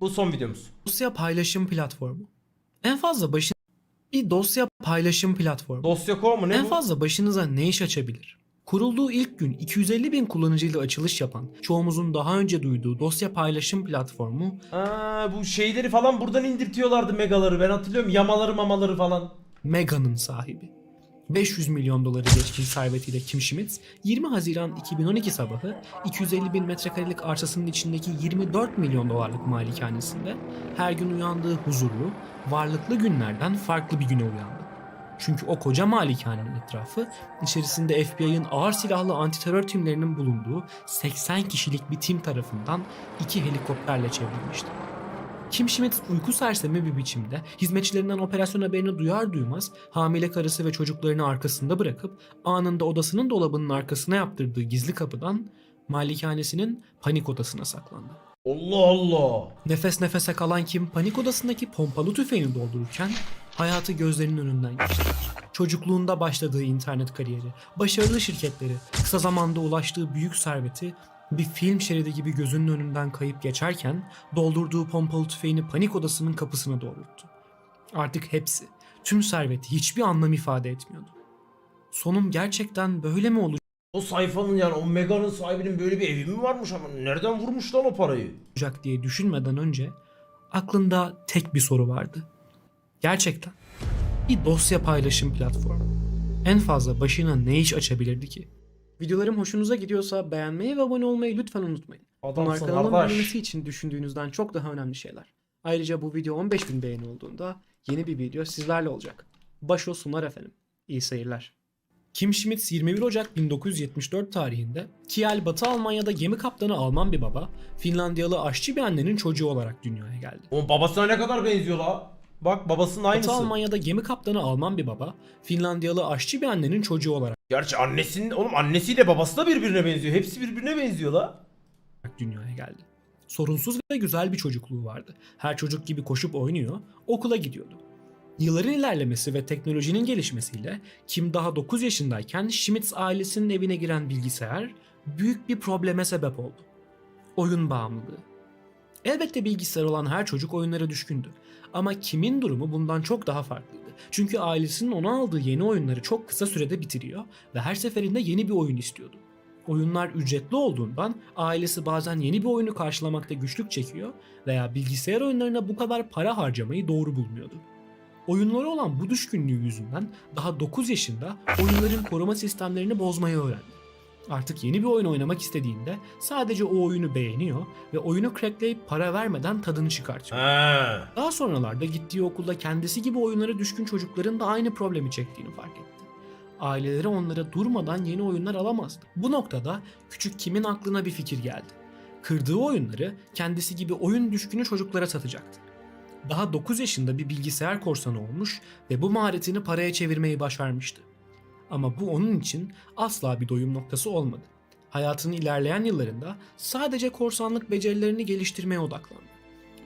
Bu son videomuz. dosya paylaşım platformu. En fazla başın bir dosya paylaşım platformu. Dosya.com mu ne en bu? fazla başınıza ne iş açabilir? Kurulduğu ilk gün 250 bin kullanıcıyla açılış yapan, çoğumuzun daha önce duyduğu dosya paylaşım platformu Aa, bu şeyleri falan buradan indirtiyorlardı megaları. Ben hatırlıyorum. Yamaları mamaları falan. Mega'nın sahibi. 500 milyon doları geçkin servetiyle Kim Schmidt, 20 Haziran 2012 sabahı 250 bin metrekarelik arsasının içindeki 24 milyon dolarlık malikanesinde her gün uyandığı huzurlu, varlıklı günlerden farklı bir güne uyandı. Çünkü o koca malikanenin etrafı içerisinde FBI'ın ağır silahlı antiterör timlerinin bulunduğu 80 kişilik bir tim tarafından iki helikopterle çevrilmişti. Kim Schmidt uyku sersemi bir biçimde hizmetçilerinden operasyon haberini duyar duymaz hamile karısı ve çocuklarını arkasında bırakıp anında odasının dolabının arkasına yaptırdığı gizli kapıdan malikanesinin panik odasına saklandı. Allah Allah. Nefes nefese kalan Kim panik odasındaki pompalı tüfeğini doldururken hayatı gözlerinin önünden geçti. Çocukluğunda başladığı internet kariyeri, başarılı şirketleri, kısa zamanda ulaştığı büyük serveti bir film şeridi gibi gözünün önünden kayıp geçerken doldurduğu pompalı tüfeğini panik odasının kapısına doğrulttu. Artık hepsi, tüm serveti hiçbir anlam ifade etmiyordu. Sonum gerçekten böyle mi olacak? O sayfanın yani o meganın sahibinin böyle bir evi mi varmış ama nereden vurmuş lan o parayı? olacak diye düşünmeden önce aklında tek bir soru vardı. Gerçekten bir dosya paylaşım platformu en fazla başına ne iş açabilirdi ki? Videolarım hoşunuza gidiyorsa beğenmeyi ve abone olmayı lütfen unutmayın. Bunlar Adamsın kanalın kardeş. büyümesi için düşündüğünüzden çok daha önemli şeyler. Ayrıca bu video 15.000 beğeni olduğunda yeni bir video sizlerle olacak. Baş olsunlar efendim. İyi seyirler. Kim Schmidt 21 Ocak 1974 tarihinde Kiel Batı Almanya'da gemi kaptanı Alman bir baba, Finlandiyalı aşçı bir annenin çocuğu olarak dünyaya geldi. Oğlum babasına ne kadar benziyor la? Bak babasının aynısı. Batı Almanya'da gemi kaptanı Alman bir baba, Finlandiyalı aşçı bir annenin çocuğu olarak Gerçi annesinin oğlum annesiyle babası da birbirine benziyor. Hepsi birbirine benziyor la. dünyaya geldi. Sorunsuz ve güzel bir çocukluğu vardı. Her çocuk gibi koşup oynuyor, okula gidiyordu. Yılların ilerlemesi ve teknolojinin gelişmesiyle Kim daha 9 yaşındayken Schmitz ailesinin evine giren bilgisayar büyük bir probleme sebep oldu. Oyun bağımlılığı. Elbette bilgisayar olan her çocuk oyunlara düşkündü. Ama Kim'in durumu bundan çok daha farklıydı. Çünkü ailesinin ona aldığı yeni oyunları çok kısa sürede bitiriyor ve her seferinde yeni bir oyun istiyordu. Oyunlar ücretli olduğundan ailesi bazen yeni bir oyunu karşılamakta güçlük çekiyor veya bilgisayar oyunlarına bu kadar para harcamayı doğru bulmuyordu. Oyunlara olan bu düşkünlüğü yüzünden daha 9 yaşında oyunların koruma sistemlerini bozmayı öğrendi. Artık yeni bir oyun oynamak istediğinde sadece o oyunu beğeniyor ve oyunu crackleyip para vermeden tadını çıkartıyor. Ha. Daha sonralarda gittiği okulda kendisi gibi oyunlara düşkün çocukların da aynı problemi çektiğini fark etti. Aileleri onlara durmadan yeni oyunlar alamazdı. Bu noktada küçük Kim'in aklına bir fikir geldi. Kırdığı oyunları kendisi gibi oyun düşkünü çocuklara satacaktı. Daha 9 yaşında bir bilgisayar korsanı olmuş ve bu maharetini paraya çevirmeyi başarmıştı. Ama bu onun için asla bir doyum noktası olmadı. Hayatının ilerleyen yıllarında sadece korsanlık becerilerini geliştirmeye odaklandı.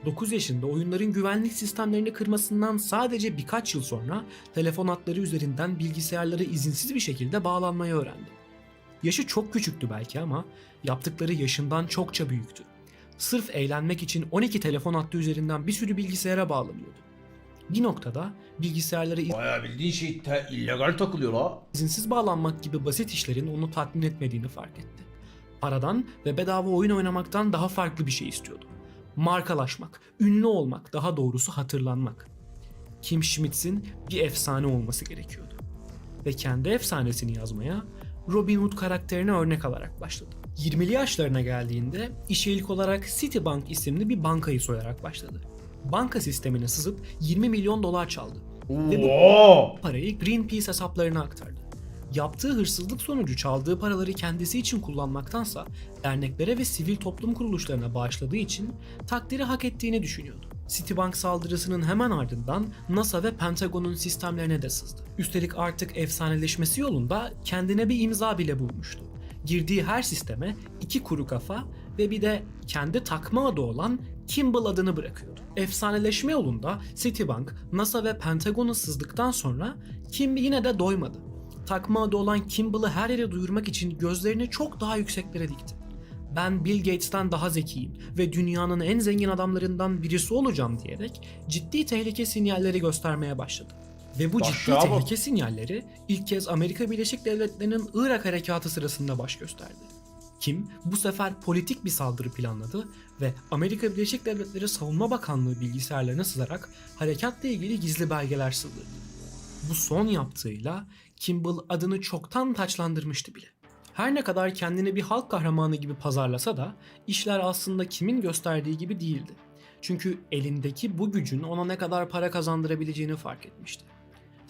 9 yaşında oyunların güvenlik sistemlerini kırmasından sadece birkaç yıl sonra telefon hatları üzerinden bilgisayarlara izinsiz bir şekilde bağlanmayı öğrendi. Yaşı çok küçüktü belki ama yaptıkları yaşından çokça büyüktü. Sırf eğlenmek için 12 telefon hattı üzerinden bir sürü bilgisayara bağlanıyordu. Bir noktada bilgisayarlara Bayağı bildiğin şey te- illegal takılıyor la. izinsiz bağlanmak gibi basit işlerin onu tatmin etmediğini fark etti. Paradan ve bedava oyun oynamaktan daha farklı bir şey istiyordu. Markalaşmak, ünlü olmak, daha doğrusu hatırlanmak. Kim Schmidt'in bir efsane olması gerekiyordu. Ve kendi efsanesini yazmaya Robin Hood karakterini örnek alarak başladı. 20'li yaşlarına geldiğinde işe ilk olarak Citibank isimli bir bankayı soyarak başladı. Banka sistemine sızıp 20 milyon dolar çaldı Ve bu- parayı Greenpeace hesaplarına aktardı. Yaptığı hırsızlık sonucu çaldığı paraları kendisi için kullanmaktansa derneklere ve sivil toplum kuruluşlarına bağışladığı için takdiri hak ettiğini düşünüyordu. Citibank saldırısının hemen ardından NASA ve Pentagon'un sistemlerine de sızdı. Üstelik artık efsaneleşmesi yolunda kendine bir imza bile bulmuştu. Girdiği her sisteme iki kuru kafa ve bir de kendi takma adı olan Kimball adını bırakıyordu. Efsaneleşme yolunda Citibank, NASA ve Pentagon'u sızdıktan sonra Kim yine de doymadı. Takma adı olan Kimball'ı her yere duyurmak için gözlerini çok daha yükseklere dikti. ben Bill Gates'ten daha zekiyim ve dünyanın en zengin adamlarından birisi olacağım diyerek ciddi tehlike sinyalleri göstermeye başladı. Ve bu ciddi Başlığa bak. tehlike sinyalleri ilk kez Amerika Birleşik Devletleri'nin Irak harekatı sırasında baş gösterdi. Kim bu sefer politik bir saldırı planladı ve Amerika Birleşik Devletleri Savunma Bakanlığı bilgisayarlarına sızarak harekatla ilgili gizli belgeler sızdırdı. Bu son yaptığıyla Kimball adını çoktan taçlandırmıştı bile. Her ne kadar kendini bir halk kahramanı gibi pazarlasa da işler aslında kimin gösterdiği gibi değildi. Çünkü elindeki bu gücün ona ne kadar para kazandırabileceğini fark etmişti.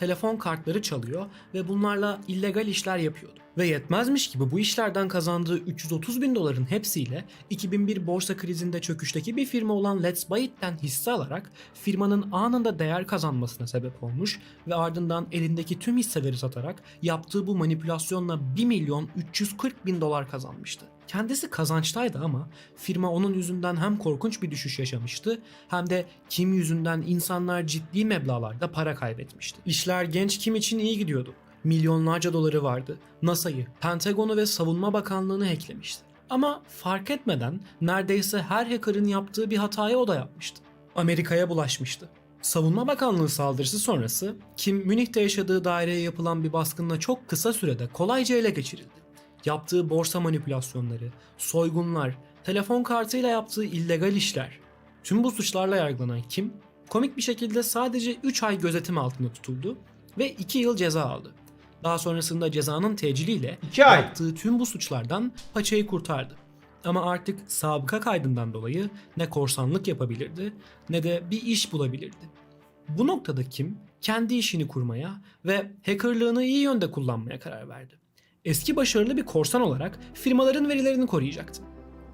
Telefon kartları çalıyor ve bunlarla illegal işler yapıyordu. Ve yetmezmiş gibi bu işlerden kazandığı 330 bin doların hepsiyle 2001 borsa krizinde çöküşteki bir firma olan Let's Buy It'ten hisse alarak firmanın anında değer kazanmasına sebep olmuş ve ardından elindeki tüm hisseleri satarak yaptığı bu manipülasyonla 1 milyon 340 bin dolar kazanmıştı. Kendisi kazançtaydı ama firma onun yüzünden hem korkunç bir düşüş yaşamıştı hem de Kim yüzünden insanlar ciddi meblağlarda para kaybetmişti. İşler genç Kim için iyi gidiyordu. Milyonlarca doları vardı. NASA'yı, Pentagon'u ve Savunma Bakanlığı'nı hacklemişti. Ama fark etmeden neredeyse her hacker'ın yaptığı bir hatayı o da yapmıştı. Amerika'ya bulaşmıştı. Savunma Bakanlığı saldırısı sonrası Kim Münih'te yaşadığı daireye yapılan bir baskınla çok kısa sürede kolayca ele geçirildi. Yaptığı borsa manipülasyonları, soygunlar, telefon kartıyla yaptığı illegal işler. Tüm bu suçlarla yargılanan Kim, komik bir şekilde sadece 3 ay gözetim altında tutuldu ve 2 yıl ceza aldı. Daha sonrasında cezanın teciliyle yaptığı tüm bu suçlardan paçayı kurtardı. Ama artık sabıka kaydından dolayı ne korsanlık yapabilirdi ne de bir iş bulabilirdi. Bu noktada Kim kendi işini kurmaya ve hackerlığını iyi yönde kullanmaya karar verdi. Eski başarılı bir korsan olarak firmaların verilerini koruyacaktı.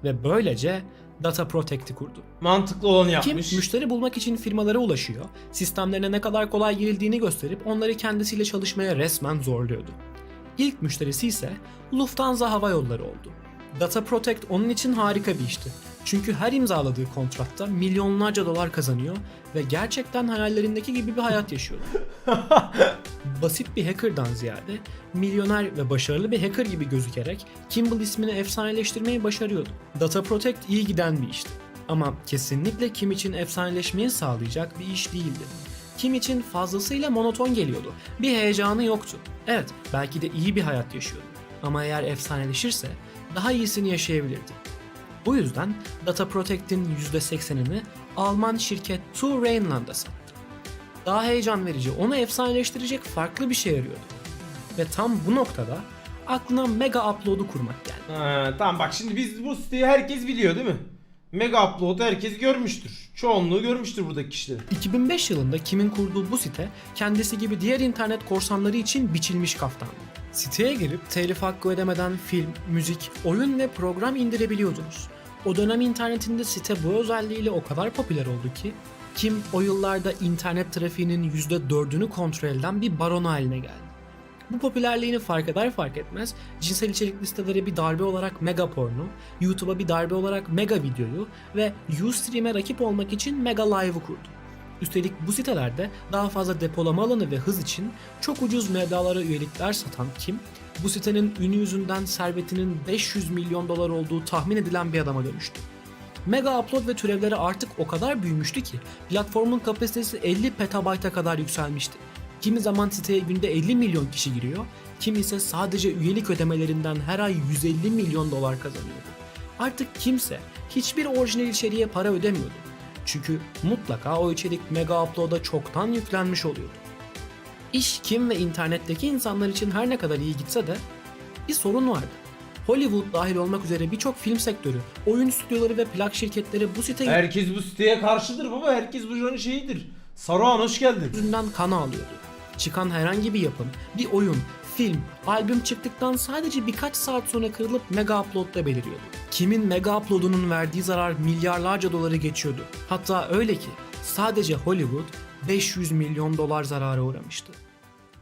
Ve böylece Data Protect'i kurdu. Mantıklı olanı Kim yapmış. müşteri bulmak için firmalara ulaşıyor, sistemlerine ne kadar kolay girildiğini gösterip onları kendisiyle çalışmaya resmen zorluyordu. İlk müşterisi ise Lufthansa Hava Yolları oldu. Data Protect onun için harika bir işti. Çünkü her imzaladığı kontratta milyonlarca dolar kazanıyor ve gerçekten hayallerindeki gibi bir hayat yaşıyordu. Basit bir hackerdan ziyade milyoner ve başarılı bir hacker gibi gözükerek Kimball ismini efsaneleştirmeyi başarıyordu. Data Protect iyi giden bir işti. Ama kesinlikle Kim için efsaneleşmeyi sağlayacak bir iş değildi. Kim için fazlasıyla monoton geliyordu. Bir heyecanı yoktu. Evet, belki de iyi bir hayat yaşıyordu. Ama eğer efsaneleşirse daha iyisini yaşayabilirdi. Bu yüzden Data Protect'in %80'ini Alman şirket Two Rheinland'a sattı. Daha heyecan verici, onu efsaneleştirecek farklı bir şey arıyordu. Ve tam bu noktada aklına Mega Upload'u kurmak geldi. Ha, tamam bak şimdi biz bu siteyi herkes biliyor değil mi? Mega Upload herkes görmüştür. Çoğunluğu görmüştür buradaki kişiler. 2005 yılında Kim'in kurduğu bu site kendisi gibi diğer internet korsanları için biçilmiş kaftandı. Siteye girip telif hakkı ödemeden film, müzik, oyun ve program indirebiliyordunuz. O dönem internetinde site bu özelliğiyle o kadar popüler oldu ki Kim o yıllarda internet trafiğinin %4'ünü kontrol eden bir baron haline geldi. Bu popülerliğini fark eder fark etmez cinsel içerik listeleri bir darbe olarak mega porno, YouTube'a bir darbe olarak mega videoyu ve Ustream'e rakip olmak için Mega Live'ı kurdu. Üstelik bu sitelerde daha fazla depolama alanı ve hız için çok ucuz meblağlara üyelikler satan Kim, bu sitenin ünü yüzünden servetinin 500 milyon dolar olduğu tahmin edilen bir adama dönüştü. Mega Upload ve türevleri artık o kadar büyümüştü ki platformun kapasitesi 50 petabayta kadar yükselmişti. Kimi zaman siteye günde 50 milyon kişi giriyor, kimi ise sadece üyelik ödemelerinden her ay 150 milyon dolar kazanıyordu. Artık kimse hiçbir orijinal içeriğe para ödemiyordu. Çünkü mutlaka o içerik Mega Upload'a çoktan yüklenmiş oluyordu. İş kim ve internetteki insanlar için her ne kadar iyi gitse de bir sorun vardı. Hollywood dahil olmak üzere birçok film sektörü, oyun stüdyoları ve plak şirketleri bu site Herkes bu siteye karşıdır baba. Herkes bu jonun şeyidir. Saruhan hoş geldin. yüzünden kan ağlıyordu. Çıkan herhangi bir yapım, bir oyun, film, albüm çıktıktan sadece birkaç saat sonra kırılıp Mega Upload'da beliriyordu. Kimin Mega Upload'unun verdiği zarar milyarlarca doları geçiyordu. Hatta öyle ki sadece Hollywood 500 milyon dolar zarara uğramıştı.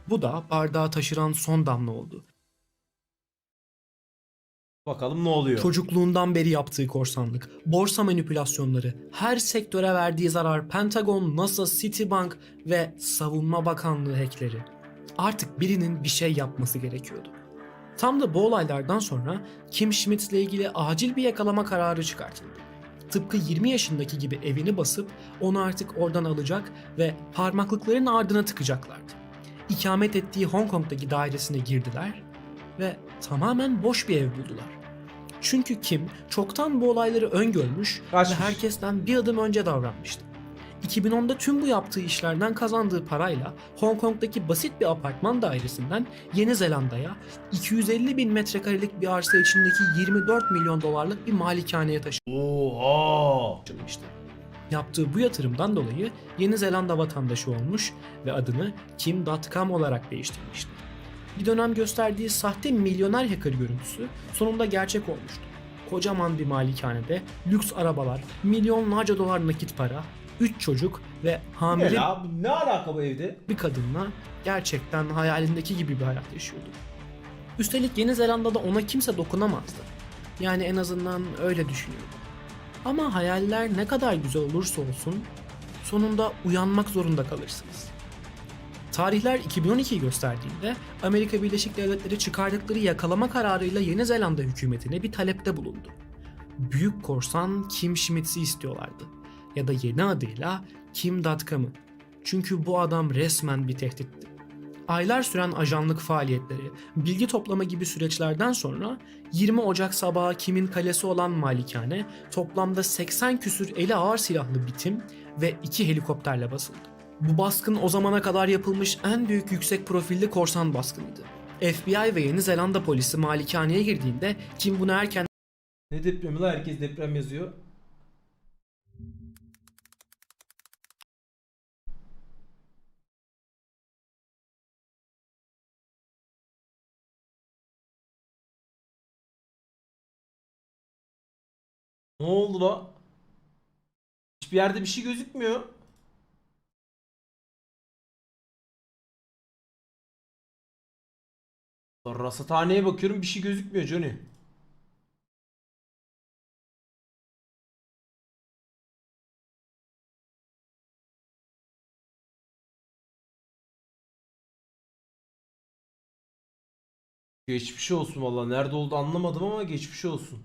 Bu da bardağı taşıran son damla oldu. Bakalım ne oluyor. Çocukluğundan beri yaptığı korsanlık, borsa manipülasyonları, her sektöre verdiği zarar, Pentagon, NASA, Citibank ve Savunma Bakanlığı hackleri. Artık birinin bir şey yapması gerekiyordu. Tam da bu olaylardan sonra Kim Schmidt ile ilgili acil bir yakalama kararı çıkartıldı. Tıpkı 20 yaşındaki gibi evini basıp onu artık oradan alacak ve parmaklıkların ardına tıkacaklardı. İkamet ettiği Hong Kong'daki dairesine girdiler ve tamamen boş bir ev buldular. Çünkü Kim çoktan bu olayları öngörmüş Kaçmış. ve herkesten bir adım önce davranmıştı. 2010'da tüm bu yaptığı işlerden kazandığı parayla Hong Kong'daki basit bir apartman dairesinden Yeni Zelanda'ya 250 bin metrekarelik bir arsa içindeki 24 milyon dolarlık bir malikaneye Oha. taşınmıştı. Yaptığı bu yatırımdan dolayı Yeni Zelanda vatandaşı olmuş ve adını Kim.com olarak değiştirmişti. Bir dönem gösterdiği sahte milyoner hacker görüntüsü sonunda gerçek olmuştu. Kocaman bir malikanede lüks arabalar, milyonlarca dolar nakit para, 3 çocuk ve Ne hamile la? Bu Ne alaka bu evde? bir kadınla gerçekten hayalindeki gibi bir hayat yaşıyordu. Üstelik Yeni Zelanda'da ona kimse dokunamazdı. Yani en azından öyle düşünüyordu. Ama hayaller ne kadar güzel olursa olsun sonunda uyanmak zorunda kalırsınız. Tarihler 2012'yi gösterdiğinde Amerika Birleşik Devletleri çıkardıkları yakalama kararıyla Yeni Zelanda hükümetine bir talepte bulundu. Büyük korsan Kim Schmidt'i istiyorlardı. Ya da yeni adıyla Kim.com'ı. Çünkü bu adam resmen bir tehditti. Aylar süren ajanlık faaliyetleri, bilgi toplama gibi süreçlerden sonra 20 Ocak sabahı Kim'in kalesi olan Malikane toplamda 80 küsür eli ağır silahlı bitim ve 2 helikopterle basıldı. Bu baskın o zamana kadar yapılmış en büyük yüksek profilli korsan baskınıydı. FBI ve Yeni Zelanda polisi malikaneye girdiğinde Kim bunu erken Ne depremi la? Herkes deprem yazıyor. Ne oldu la? Hiçbir yerde bir şey gözükmüyor. Rasathaneye bakıyorum bir şey gözükmüyor Johnny. Geçmiş olsun valla. Nerede oldu anlamadım ama geçmiş olsun.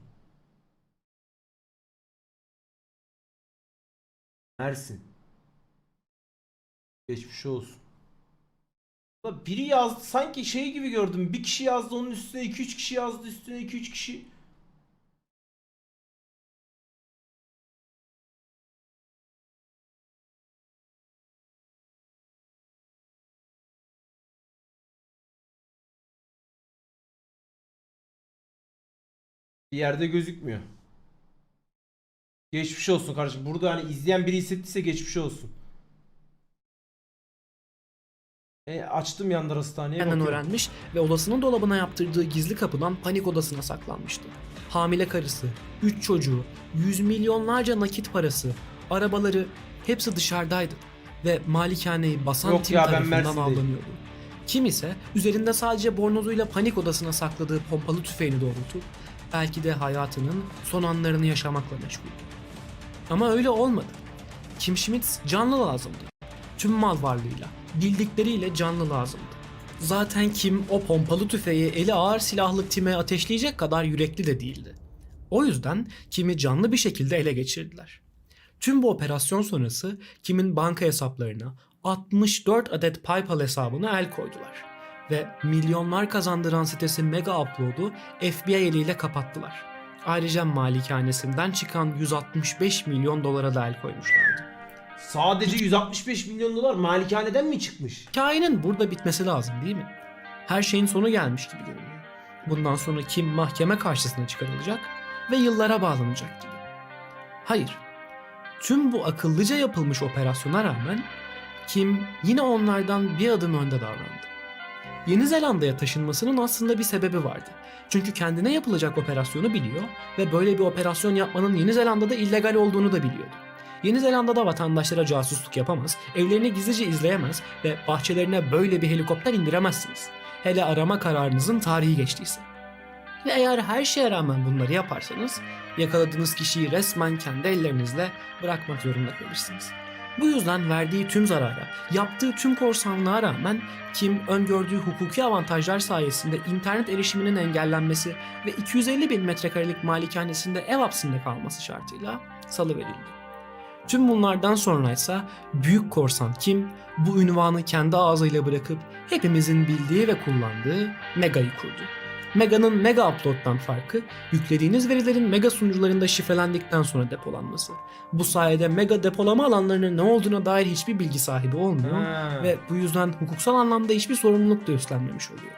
Mersin. Geçmiş olsun. Ulan Biri yazdı sanki şey gibi gördüm. Bir kişi yazdı onun üstüne 2-3 kişi yazdı üstüne 2-3 kişi. Bir yerde gözükmüyor. Geçmiş olsun kardeşim. Burada hani izleyen biri hissettiyse geçmiş olsun. E, açtım yanda hastaneye Hemen bakıyorum. öğrenmiş ve odasının dolabına yaptırdığı gizli kapıdan panik odasına saklanmıştı. Hamile karısı, 3 çocuğu, yüz milyonlarca nakit parası, arabaları hepsi dışarıdaydı ve malikaneyi basan Yok tim ya, ben tarafından Mersin'deyim. avlanıyordu. Kim ise üzerinde sadece bornozuyla panik odasına sakladığı pompalı tüfeğini doğrultup belki de hayatının son anlarını yaşamakla meşguldü. Ama öyle olmadı. Kim Schmidt canlı lazımdı. Tüm mal varlığıyla, bildikleriyle canlı lazımdı. Zaten Kim o pompalı tüfeği eli ağır silahlı Tim'e ateşleyecek kadar yürekli de değildi. O yüzden Kim'i canlı bir şekilde ele geçirdiler. Tüm bu operasyon sonrası Kim'in banka hesaplarına 64 adet PayPal hesabına el koydular. Ve milyonlar kazandıran sitesi Mega Upload'u FBI eliyle kapattılar. Ayrıca malikanesinden çıkan 165 milyon dolara da el koymuşlardı. Sadece 165 milyon dolar malikaneden mi çıkmış? Hikayenin burada bitmesi lazım değil mi? Her şeyin sonu gelmiş gibi görünüyor. Bundan sonra Kim mahkeme karşısına çıkarılacak ve yıllara bağlanacak gibi. Hayır. Tüm bu akıllıca yapılmış operasyona rağmen Kim yine onlardan bir adım önde davrandı. Yeni Zelanda'ya taşınmasının aslında bir sebebi vardı. Çünkü kendine yapılacak operasyonu biliyor ve böyle bir operasyon yapmanın Yeni Zelanda'da illegal olduğunu da biliyordu. Yeni Zelanda'da vatandaşlara casusluk yapamaz, evlerini gizlice izleyemez ve bahçelerine böyle bir helikopter indiremezsiniz. Hele arama kararınızın tarihi geçtiyse. Ve eğer her şeye rağmen bunları yaparsanız yakaladığınız kişiyi resmen kendi ellerinizle bırakmak zorunda kalırsınız. Bu yüzden verdiği tüm zarara, yaptığı tüm korsanlığa rağmen Kim öngördüğü hukuki avantajlar sayesinde internet erişiminin engellenmesi ve 250 bin metrekarelik malikanesinde ev hapsinde kalması şartıyla salıverildi. Tüm bunlardan sonra ise büyük korsan Kim bu ünvanı kendi ağzıyla bırakıp hepimizin bildiği ve kullandığı Mega'yı kurdu. Mega'nın Mega Upload'dan farkı yüklediğiniz verilerin Mega sunucularında şifrelendikten sonra depolanması. Bu sayede Mega depolama alanlarının ne olduğuna dair hiçbir bilgi sahibi olmuyor Ha. ve bu yüzden hukuksal anlamda hiçbir sorumluluk da üstlenmemiş oluyor.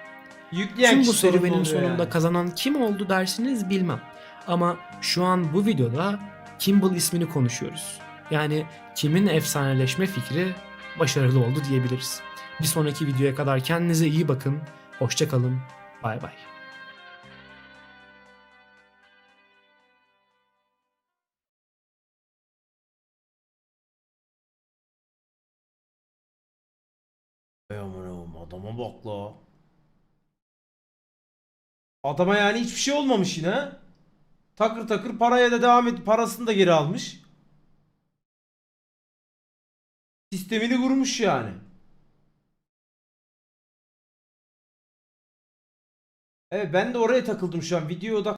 Yükleyen Tüm bu serüvenin sonunda yani. kazanan kim oldu dersiniz bilmem. Ama şu an bu videoda Kimball ismini konuşuyoruz. Yani kimin efsaneleşme fikri başarılı oldu diyebiliriz. Bir sonraki videoya kadar kendinize iyi bakın. Hoşça kalın. Bay bay. Oğlum, adama bak la. Adama yani hiçbir şey olmamış yine. Takır takır paraya da devam et. Parasını da geri almış. Sistemini kurmuş yani. Evet ben de oraya takıldım şu an. Videoya odak